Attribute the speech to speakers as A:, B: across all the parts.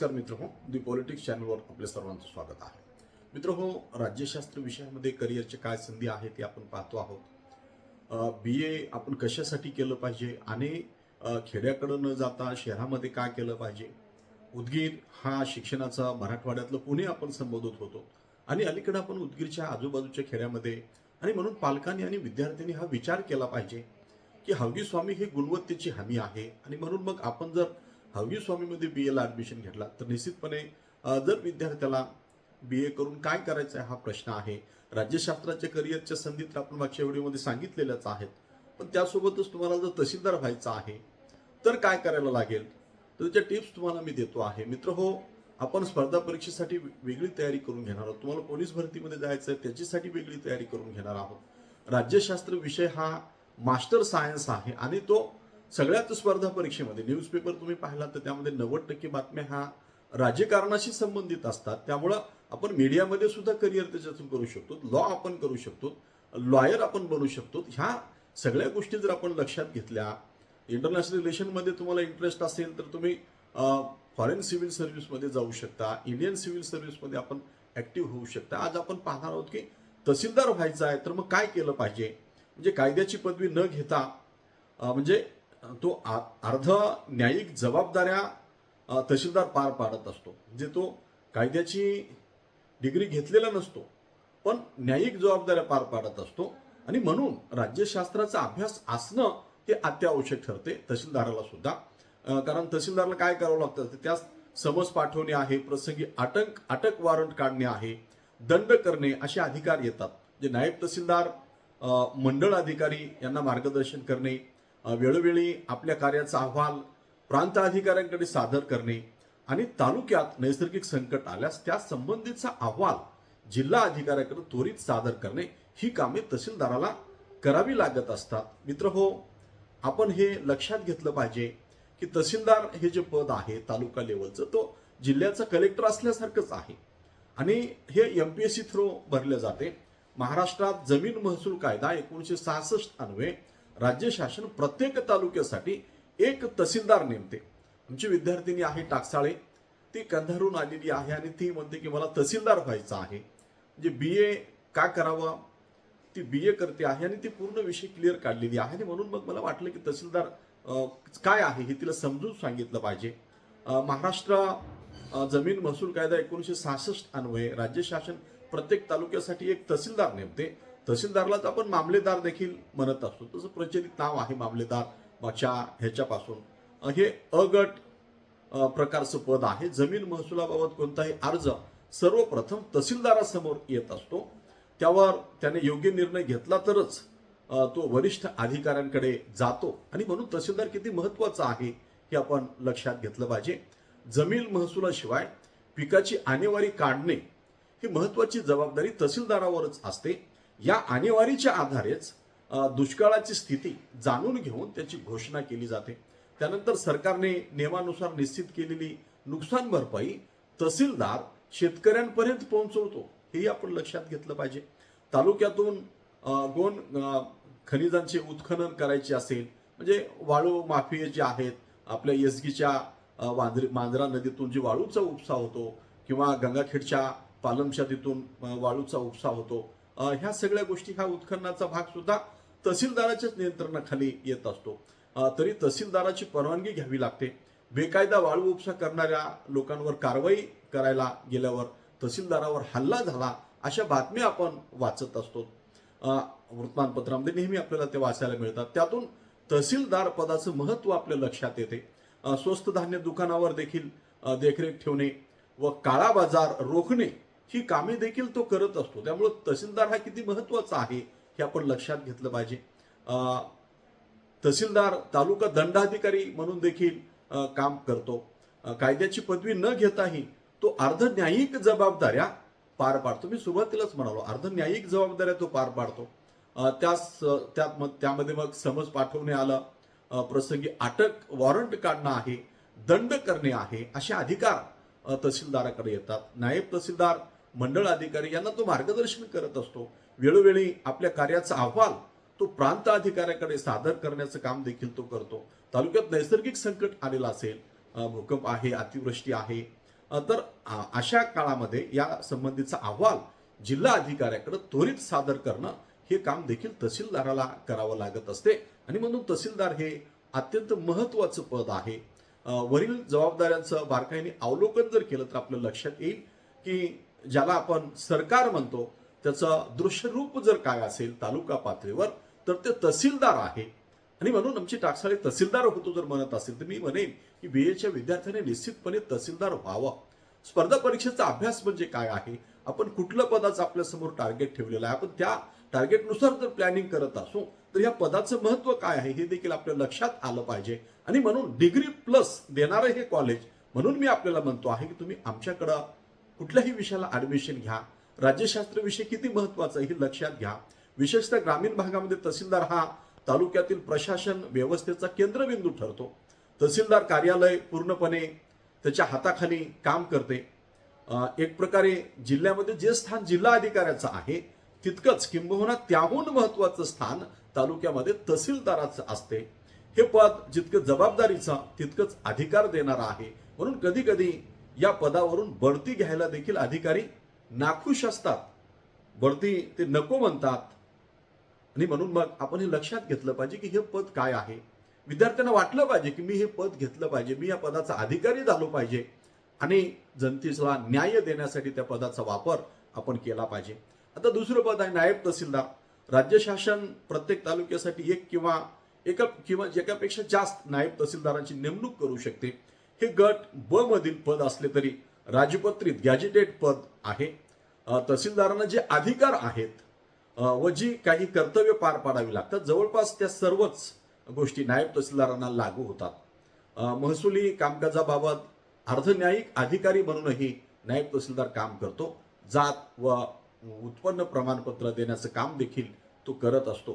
A: नमस्कार मित्र हो दी पॉलिटिक्स चॅनलवर आपल्या सर्वांचं स्वागत आहे. मित्र हो राज्यशास्त्र विषयामध्ये करिअरचे काय संधी आहेत ते आपण पाहतो आहोत. बी ए आपण कशासाठी केलं पाहिजे आणि खेड्याकडं न जाता शहरामध्ये काय केलं पाहिजे? उदगीर हा शिक्षणाचा मराठवाड्यातलं पुणे आपण संबोधत होतो. आणि अलीकडे आपण उदगीरच्या आजूबाजूच्या खेड्यामध्ये आणि म्हणून पालकांनी आणि विद्यार्थ्यांनी हा विचार केला पाहिजे की हवगी स्वामी हे गुणवत्तेची हमी आहे आणि म्हणून मग आपण जर हवगी स्वामीमध्ये बी एला ॲडमिशन घेतला. तर निश्चितपणे जर विद्यार्थ्याला बी ए करून काय करायचं आहे हा प्रश्न आहे. राज्यशास्त्राच्या करिअरच्या संधी तर आपण मागच्या व्हिडिओमध्ये सांगितलेल्याच आहेत. पण त्यासोबतच तुम्हाला जर तहसीलदार व्हायचं आहे तर काय करायला लागेल? तर त्याच्या टिप्स तुम्हाला मी देतो आहे. मित्र हो आपण स्पर्धा परीक्षेसाठी वेगळी तयारी करून घेणार आहोत. तुम्हाला पोलीस भरतीमध्ये जायचं आहे त्याच्यासाठी वेगळी तयारी करून घेणार आहोत. राज्यशास्त्र विषय हा मास्टर सायन्स आहे आणि तो सगळ्याच स्पर्धा परीक्षेमध्ये न्यूजपेपर तुम्ही पाहिला तर त्यामध्ये नव्वद टक्के बातम्या ह्या राजकारणाशी संबंधित असतात. त्यामुळं आपण मीडियामध्ये सुद्धा करिअर त्याच्यातून करू शकतो. लॉ आपण करू शकतो. लॉयर आपण बनू शकतो. ह्या सगळ्या गोष्टी जर आपण लक्षात घेतल्या इंटरनॅशनल रिलेशनमध्ये तुम्हाला इंटरेस्ट असेल तर तुम्ही फॉरेन सिव्हिल सर्व्हिसमध्ये जाऊ शकता. इंडियन सिव्हिल सर्व्हिसमध्ये आपण ॲक्टिव्ह होऊ शकता. आज आपण पाहणार आहोत की तहसीलदार व्हायचं आहे तर मग काय केलं पाहिजे? म्हणजे कायद्याची पदवी न घेता म्हणजे तो आ- अर्ध न्यायिक जबाबदाऱ्या तहसीलदार पार पाडत असतो. म्हणजे तो कायद्याची डिग्री घेतलेला नसतो पण न्यायिक जबाबदाऱ्या पार पाडत असतो. आणि म्हणून राज्यशास्त्राचा अभ्यास असणं हे अत्यावश्यक ठरते तहसीलदाराला सुद्धा. कारण तहसीलदाराला काय करावं लागतं? त्यास समज पाठवणे आहे प्रसंगी अटक अटक वॉरंट काढणे आहे दंड करणे असे अधिकार येतात. जे नायब तहसीलदार मंडळ अधिकारी यांना मार्गदर्शन करणे वेळोवेळी आपल्या कार्याचा अहवाल प्रांत अधिकाऱ्यांकडे सादर करणे आणि तालुक्यात नैसर्गिक संकट आल्यास त्या संबंधीचा अहवाल जिल्हा अधिकाऱ्याकडे त्वरित सादर करणे ही कामे तहसीलदाराला करावी लागत असतात. मित्र हो आपण हे लक्षात घेतलं पाहिजे की तहसीलदार हे जे पद आहे तालुका लेवलचं तो जिल्ह्याचा कलेक्टर असल्यासारखंच आहे. आणि हे M P S C through भरले जाते. महाराष्ट्रात जमीन महसूल कायदा एकोणीसशे सहासष्ट अन्वये राज्य शासन प्रत्येक तालुक्यासाठी एक तहसीलदार नेमते. आमची विद्यार्थिनी आहे टाकसाळे. ती कंधारून आलेली आहे आणि ती म्हणते की मला तहसीलदार व्हायचं आहे. म्हणजे बी ए का करावं? ती बी ए करते आहे आणि ती पूर्ण विषय क्लिअर काढलेली आहे आणि म्हणून मग मला वाटलं की तहसीलदार काय आहे हे तिला समजून सांगितलं पाहिजे. महाराष्ट्र जमीन महसूल कायदा एकोणीसशे सहासष्ट अन्वये राज्य शासन प्रत्येक तालुक्यासाठी एक तहसीलदार नेमते. तहसीलदारलाच आपण मामलेदार देखील म्हणत असतो. तसं प्रचलित नाव आहे मामलेदार मागच्या ह्याच्यापासून. हे अगट प्रकारचं पद आहे. जमीन महसुलाबाबत कोणताही अर्ज सर्वप्रथम तहसीलदारासमोर येत असतो. त्यावर त्याने योग्य निर्णय घेतला तरच तो वरिष्ठ अधिकाऱ्यांकडे जातो. आणि म्हणून तहसीलदार किती महत्त्वाचा आहे हे आपण लक्षात घेतलं पाहिजे. जमीन महसुलाशिवाय पिकाची आणेवारी काढणे ही महत्वाची जबाबदारी तहसीलदारावरच असते. या आणेवारीच्या आधारेच दुष्काळाची स्थिती जाणून घेऊन त्याची घोषणा केली जाते. त्यानंतर सरकारने नियमानुसार निश्चित केलेली नुकसान भरपाई तहसीलदार शेतकऱ्यांपर्यंत पोहोचवतो हेही आपण लक्षात घेतलं पाहिजे. तालुक्यातून अ, गोन खनिजांचे उत्खनन करायचे असेल म्हणजे वाळू माफिये जे आहेत आपल्या येसगीच्या अ, वांद्रे मांजरा नदीतून जी वाळूचा उपसा होतो किंवा गंगाखेडच्या पालमच्या तिथून वाळूचा उपसा होतो ह्या सगळ्या गोष्टी हा उत्खननाचा भाग सुद्धा तहसीलदाराच्याच नियंत्रणाखाली येत असतो. तरी तहसीलदाराची परवानगी घ्यावी लागते. बेकायदा वाळू उपसा करणाऱ्या लोकांवर कारवाई करायला गेल्यावर तहसीलदारावर हल्ला झाला अशा बातम्या आपण वाचत असतो. अ, वृत्तमानपत्रामध्ये नेहमी आपल्याला ते वाचायला मिळतात. त्यातून तहसीलदार पदाचं महत्त्व आपल्या लक्षात येते. स्वस्त धान्य दुकानावर देखील देखरेख ठेवणे व काळा बाजार रोखणे ही कामे देखील तो करत असतो. त्यामुळे तहसीलदार हा किती महत्त्वाचा आहे हे आपण लक्षात घेतलं पाहिजे. तहसीलदार तालुका दंडाधिकारी म्हणून देखील काम करतो. कायद्याची पदवी न घेताही तो अर्ध न्यायिक जबाबदाऱ्या पार पाडतो. मी सुरुवातीलाच म्हणालो अर्ध न्यायिक जबाबदाऱ्या तो पार पाडतो. त्यास त्यात मग त्यामध्ये मग समज पाठवणे आलं. प्रसंगी अटक वॉरंट काढणं आहे. दंड करणे आहे. असे अधिकार तहसीलदाराकडे येतात. नायब तहसीलदार मंडळ अधिकारी यांना तो मार्गदर्शन करत असतो. वेळोवेळी आपल्या कार्याचा अहवाल तो प्रांत अधिकाऱ्याकडे सादर करण्याचं काम देखील तो करतो. तालुक्यात नैसर्गिक संकट आलेलं असेल भूकंप आहे अतिवृष्टी आहे तर अशा काळामध्ये या संबंधीचा अहवाल जिल्हा अधिकाऱ्याकडे त्वरित सादर करणं हे काम देखील तहसीलदाराला करावं लागत असते. आणि म्हणून तहसीलदार हे अत्यंत महत्वाचं पद आहे. वरील जबाबदाऱ्यांचं बारकाईने अवलोकन जर केलं तर आपल्या लक्षात येईल की ज्याला आपण सरकार म्हणतो त्याचं दृश्यरूप जर काय असेल तालुका पातळीवर तर ते तहसीलदार आहे. आणि म्हणून आमची टाकसाळे तहसीलदार होतो जर म्हणत असेल तर मी म्हणेन की बी एच्या विद्यार्थ्यांनी निश्चितपणे तहसीलदार व्हावं. स्पर्धा परीक्षेचा अभ्यास म्हणजे काय आहे? आपण कुठलं पदाचं आपल्यासमोर टार्गेट ठेवलेलं आहे? आपण त्या टार्गेटनुसार जर प्लॅनिंग करत असू तर या पदाचं महत्त्व काय आहे? हे देखील आपल्या लक्षात आलं पाहिजे. आणि म्हणून डिग्री प्लस देणारं हे कॉलेज म्हणून मी आपल्याला म्हणतो आहे की तुम्ही आमच्याकडं कुठल्याही विषयाला ॲडमिशन घ्या. राज्यशास्त्र विषय किती महत्त्वाचा आहे हे लक्षात घ्या. विशेषतः ग्रामीण भागामध्ये तहसीलदार हा तालुक्यातील प्रशासन व्यवस्थेचा केंद्रबिंदू ठरतो. तहसीलदार कार्यालय पूर्णपणे त्याच्या हाताखाली काम करते. एक प्रकारे जिल्ह्यामध्ये जे स्थान जिल्हा अधिकाऱ्याचं आहे तितकंच किंबहुना त्याहून महत्वाचं स्थान तालुक्यामध्ये तहसीलदाराचं असते. हे पद जितकं जबाबदारीचं तितकंच अधिकार देणारं आहे. म्हणून कधी कधी या पदावरून बढती घ्यायला देखील अधिकारी नाखुश असतात. बढती ते नको म्हणतात. आणि म्हणून मग आपण हे लक्षात घेतलं पाहिजे की हे पद काय आहे. विद्यार्थ्यांना वाटलं पाहिजे की मी हे पद घेतलं पाहिजे मी या पदाचा अधिकारी झालो पाहिजे. आणि जनतेला न्याय देण्यासाठी त्या पदाचा वापर आपण केला पाहिजे. आता दुसरं पद आहे नायब तहसीलदार. राज्य शासन प्रत्येक तालुक्यासाठी एक किंवा एका किंवा एकापेक्षा जास्त नायब तहसीलदारांची नेमणूक करू शकते. हे गट ब मधील पद असले तरी राजपत्रित गॅजेटेड पद आहे. तहसीलदारांना जे अधिकार आहेत व जी काही कर्तव्य पार पाडावी लागतात जवळपास त्या सर्वच गोष्टी नायब तहसीलदारांना लागू होतात. महसुली कामकाजाबाबत अर्धन्यायिक अधिकारी म्हणूनही नायब तहसीलदार काम करतो. जात व उत्पन्न प्रमाणपत्र देण्याचं काम देखील तो करत असतो.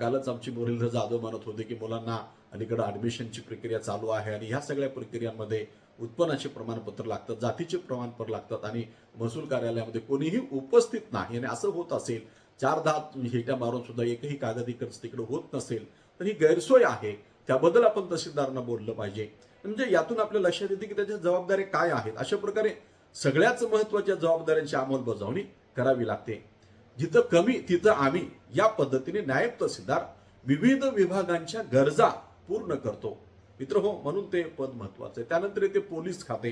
A: कालच आमची मुरलीधर जाधव म्हणत होते की मुलांना अलीकडं ॲडमिशनची प्रक्रिया चालू आहे आणि ह्या सगळ्या प्रक्रियांमध्ये उत्पन्नाचे प्रमाणपत्र लागतात जातीचे प्रमाणपत्र लागतात आणि महसूल कार्यालयामध्ये कोणीही उपस्थित नाही. आणि असं होत असेल चार दहा हेट्या मारून सुद्धा एकही कागद इकडचं तिकडं होत नसेल तर ही गैरसोय आहे. त्याबद्दल आपण तहसीलदारांना बोललं पाहिजे. म्हणजे यातून आपल्या लक्षात येते की त्याच्या जबाबदाऱ्या काय आहेत? अशा प्रकारे सगळ्याच महत्त्वाच्या जबाबदाऱ्यांची अंमलबजावणी करावी लागते. जिथं कमी तिथं आम्ही या पद्धतीने नायब तहसीलदार विविध विभागांच्या गरजा पूर्ण करतो. मित्र हो म्हणून ते पद महत्वाचं आहे. त्यानंतर येते पोलीस खाते.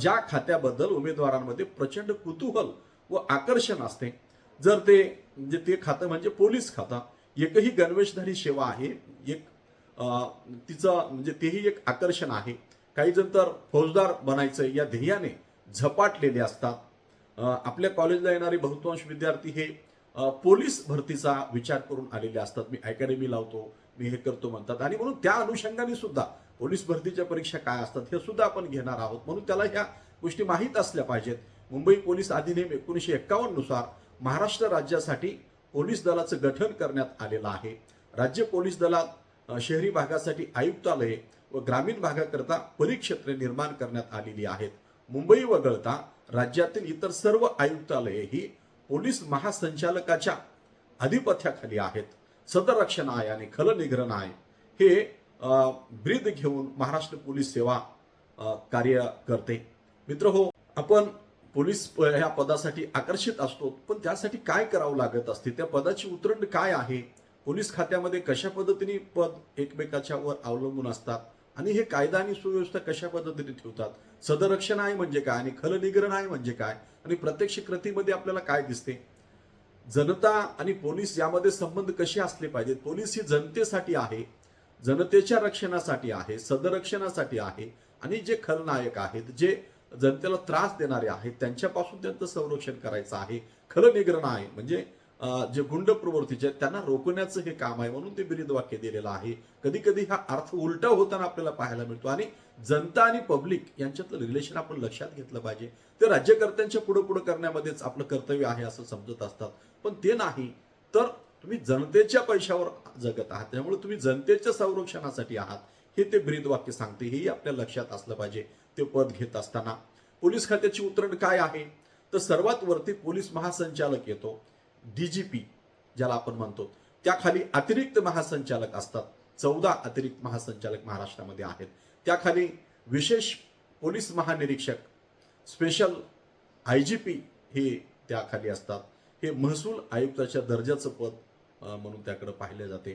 A: ज्या खात्याबद्दल उमेदवारांमध्ये प्रचंड कुतूहल व आकर्षण असते. जर ते म्हणजे ते खातं म्हणजे पोलीस खातं. एकही गणवेशधारी सेवा आहे एक तिचं म्हणजे तेही एक आकर्षण आहे. काही जण तर फौजदार बनायचं या ध्येयाने झपाटलेले असतात. आपल्या कॉलेजला येणारे बहुतांश विद्यार्थी हे पोलीस भरतीचा विचार करून आलेले असतात. मी अकॅडमी लावतो मी हे करतो म्हणतात. आणि म्हणून त्या अनुषंगाने सुद्धा पोलीस भरतीच्या परीक्षा काय असतात हे सुद्धा आपण घेणार आहोत. म्हणून त्याला ह्या गोष्टी माहीत असल्या पाहिजेत. मुंबई पोलीस अधिनियम एकोणीसशे एक्कावन्ननुसार महाराष्ट्र राज्यासाठी पोलीस दलाचं गठन करण्यात आलेलं आहे. राज्य पोलीस दलात शहरी भागासाठी आयुक्तालये व ग्रामीण भागाकरता परिक्षेत्रे निर्माण करण्यात आलेली आहेत. मुंबई वगळता राज्यातील इतर सर्व आयुक्तालये ही पोलीस महासंचालकाच्या अधिपत्याखाली आहेत. सदरक्षण आहे आणि खलनिग्रहण आहे हे ब्रीद घेऊन महाराष्ट्र पोलीस सेवा कार्य करते. मित्र हो आपण पोलीस ह्या पदासाठी आकर्षित असतो पण त्यासाठी काय करावं लागत असते? त्या पदाची उतरंड काय आहे? पोलीस खात्यामध्ये कशा पद्धतीने पद एकमेकाच्या वर अवलंबून असतात? आणि हे कायदा आणि सुव्यवस्था कशा पद्धतीने ठेवतात? सदरक्षण आहे म्हणजे काय? आणि खलनिग्रहण आहे म्हणजे काय? आणि प्रत्यक्ष कृतीमध्ये आपल्याला काय दिसते? जनता आणि पोलीस यामध्ये संबंध कसे असले पाहिजेत? पोलीस ही जनतेसाठी आहे जनतेच्या रक्षणासाठी आहे सदरक्षणासाठी आहे आणि जे खलनायक आहेत जे जनतेला त्रास देणारे आहेत त्यांच्यापासून त्यांचं संरक्षण करायचं आहे. खलनिग्रहण आहे म्हणजे जे गुंड प्रवृत्तीचे आहेत त्यांना रोखण्याचं हे काम आहे म्हणून ते बिरीद वाक्य दिलेलं आहे. कधी कधी हा अर्थ उलटा होताना आपल्याला पाहायला मिळतो. आणि जनता आणि पब्लिक यांच्यातलं रिलेशन आपण लक्षात घेतलं पाहिजे. ते राज्यकर्त्यांच्या पुढे पुढे करण्यामध्येच आपलं कर्तव्य आहे असं समजत असतात. पण ते नाही तर तुम्ही जनतेच्या पैशावर जगत आहात. त्यामुळे तुम्ही जनतेच्या संरक्षणासाठी आहात. हे ते ब्रीद वाक्य सांगते. हेही आपल्या लक्षात असलं पाहिजे. ते पद घेत असताना. पोलीस खात्याची उतरण काय आहे? तर सर्वात वरती पोलीस महासंचालक येतो. डीजीपी ज्याला आपण म्हणतो. त्याखाली अतिरिक्त महासंचालक असतात. चौदा अतिरिक्त महासंचालक महाराष्ट्रामध्ये आहेत. त्याखाली विशेष पोलीस महानिरीक्षक स्पेशल आय जी पी हे त्याखाली असतात. हे महसूल आयुक्ताच्या दर्जाचं पद म्हणून त्याकडे पाहिले जाते.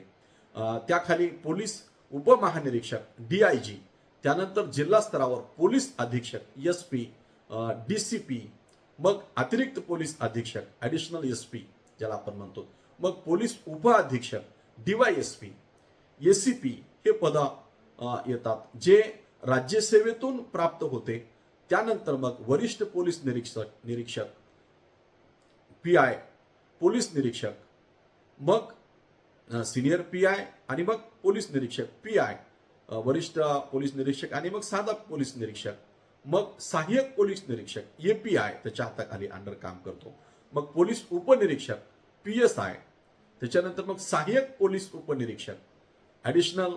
A: त्याखाली पोलीस उपमहानिरीक्षक डी आय जी त्यानंतर जिल्हा स्तरावर पोलीस अधीक्षक S P D C P मग अतिरिक्त पोलीस अधीक्षक ॲडिशनल एस पी ज्याला आपण म्हणतो. मग पोलीस उपअधीक्षक D D Y S P S C P हे पद येतात जे राज्यसेवेतून प्राप्त होते. त्यानंतर मग वरिष्ठ पोलीस निरीक्षक निरीक्षक पी आय पोलीस निरीक्षक. मग सिनियर पी आय आणि मग पोलीस निरीक्षक. पी आय वरिष्ठ पोलीस निरीक्षक आणि मग साधा पोलीस निरीक्षक. मग सहाय्यक पोलीस निरीक्षक. ए पी आय त्याच्या हाताखाली अंडर काम करतो. मग पोलीस उपनिरीक्षक पी एस आय. त्याच्यानंतर मग सहाय्यक पोलीस उपनिरीक्षक. Additional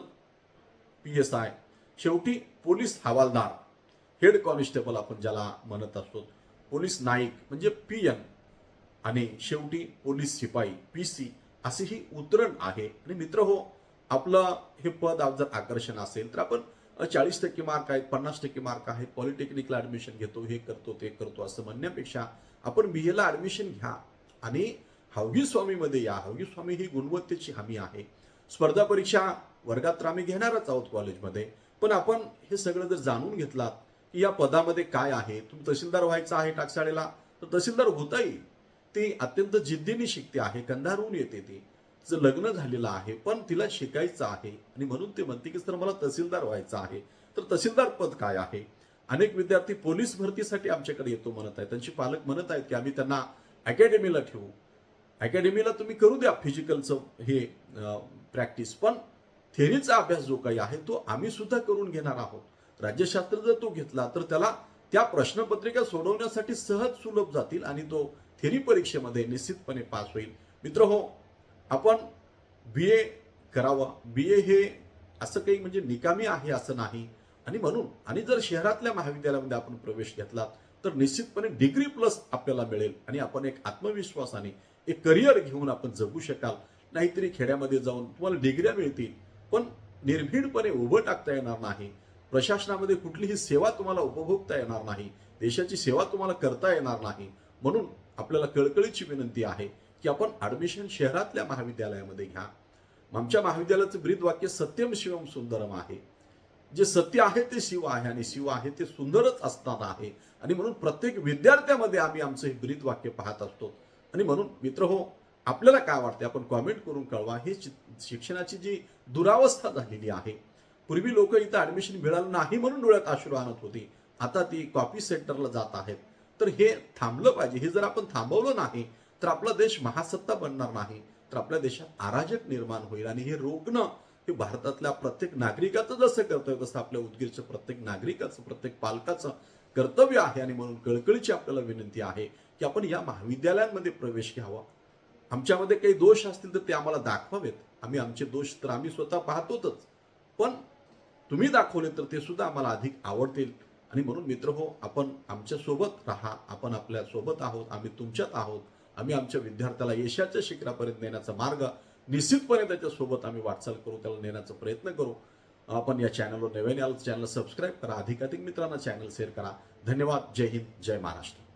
A: P S I. शेवटी पोलीस हवालदार. हेड कॉन्स्टेबल आपण ज्याला म्हणत असतो. पोलीस नाईक म्हणजे पी एन. आणि शेवटी पोलीस शिपाई पी सी असे ही उतरण आहे. आणि मित्र हो आपलं हे पद जर आकर्षण असेल तर आपण चाळीस टक्के मार्क आहेत पन्नास टक्के मार्क आहेत पॉलिटेक्निकला ऍडमिशन घेतो हे करतो ते करतो असं म्हणण्यापेक्षा आपण बी एला ऍडमिशन घ्या. आणि हवगी स्वामीमध्ये या. हवगी स्वामी ही गुणवत्तेची हमी आहे. स्पर्धा परीक्षा वर्गात तर आम्ही घेणारच आहोत कॉलेजमध्ये पण आपण हे सगळं जर जाणून घेतलात की या पदामध्ये काय आहे तुम्ही तहसीलदार व्हायचं आहे टाकसाळेला तर तहसीलदार होता येईल. ती अत्यंत जिद्दीने शिकते आहे कंधारहून येते ती. तिचं लग्न झालेलं आहे पण तिला शिकायचं आहे. आणि म्हणून ते म्हणते की सर मला तहसीलदार व्हायचं आहे. तर तहसीलदार पद काय आहे? अनेक विद्यार्थी पोलीस भरतीसाठी आमच्याकडे येतो म्हणत आहेत. त्यांचे पालक म्हणत आहेत की आम्ही त्यांना अकॅडमीला ठेवू. अकॅडमीला तुम्ही करू द्या फिजिकलचं हे प्रॅक्टिस पण थेरीचा अभ्यास जो काही आहे तो आम्ही सुद्धा करून घेणार आहोत. राज्यशास्त्र जर तो घेतला तर त्याला त्या प्रश्नपत्रिका सोडवण्यासाठी सहज सुलभ जातील आणि तो थेरी परीक्षेमध्ये निश्चितपणे पास होईल. मित्र हो आपण बी ए करावं. बी ए हे असं काही म्हणजे निकामी आहे असं नाही. आणि म्हणून आणि जर शहरातल्या महाविद्यालयामध्ये आपण प्रवेश घेतला तर निश्चितपणे डिग्री प्लस आपल्याला मिळेल. आणि आपण एक आत्मविश्वासाने एक करिअर घेऊन आपण जगू शकाल. नाहीतरी खेड्यामध्ये जाऊन तुम्हाला डिग्र्या मिळतील. पण निर्भीडपणे उभं टाकता येणार नाही. प्रशासनामध्ये कुठलीही सेवा तुम्हाला उपभोगता येणार नाही. देशाची सेवा तुम्हाला करता येणार नाही. म्हणून आपल्याला कळकळीची विनंती आहे की आपण ॲडमिशन शहरातल्या महाविद्यालयामध्ये घ्या. आमच्या महाविद्यालयाचं ब्रीद वाक्य सत्यम शिवम सुंदरम आहे. जे सत्य आहे ते शिव आहे आणि शिव आहे ते सुंदरच असणार आहे. आणि म्हणून प्रत्येक विद्यार्थ्यामध्ये आम्ही आमचं हे ब्रीद वाक्य पाहत असतो. आणि म्हणून मित्र हो आपल्याला काय वाटते आपण कॉमेंट करून कळवा. हे शिक्षणाची जी दुरावस्था झालेली आहे. पूर्वी लोक इथं ॲडमिशन मिळालं नाही म्हणून डोळ्यात अश्रू आणत होती. आता ती कॉपी सेंटरला जात आहेत. तर हे थांबलं पाहिजे. हे जर आपण थांबवलं नाही तर आपला देश महासत्ता बनणार नाही तर आपल्या देशात अराजक निर्माण होईल. आणि हे रोखणं हे भारतातल्या प्रत्येक नागरिकाचं जसं कर्तव्य तसं आपल्या उदगीरचं प्रत्येक नागरिकाचं प्रत्येक पालकाचं कर्तव्य आहे. आणि म्हणून कळकळीची आपल्याला विनंती आहे की आपण या महाविद्यालयांमध्ये प्रवेश घ्यावा. आमच्यामध्ये काही दोष असतील तर ते आम्हाला दाखवावेत. आम्ही आमचे दोष तर आम्ही स्वतः पाहतोच पण तुम्ही दाखवले तर ते सुद्धा आम्हाला अधिक आवडतील. आणि म्हणून मित्र हो आपण आमच्यासोबत राहा आपण आपल्यासोबत आहोत आम्ही तुमच्यात आहोत आम्ही आमच्या विद्यार्थ्याला यशाच्या शिखरापर्यंत नेण्याचा मार्ग निश्चितपणे त्याच्यासोबत आम्ही वाटचाल करू त्याला नेण्याचा प्रयत्न करू. आपण या चॅनलवर नव्याने आलो चॅनल सबस्क्राईब करा अधिकाधिक मित्रांना चॅनल शेअर करा. धन्यवाद. जय हिंद. जय महाराष्ट्र.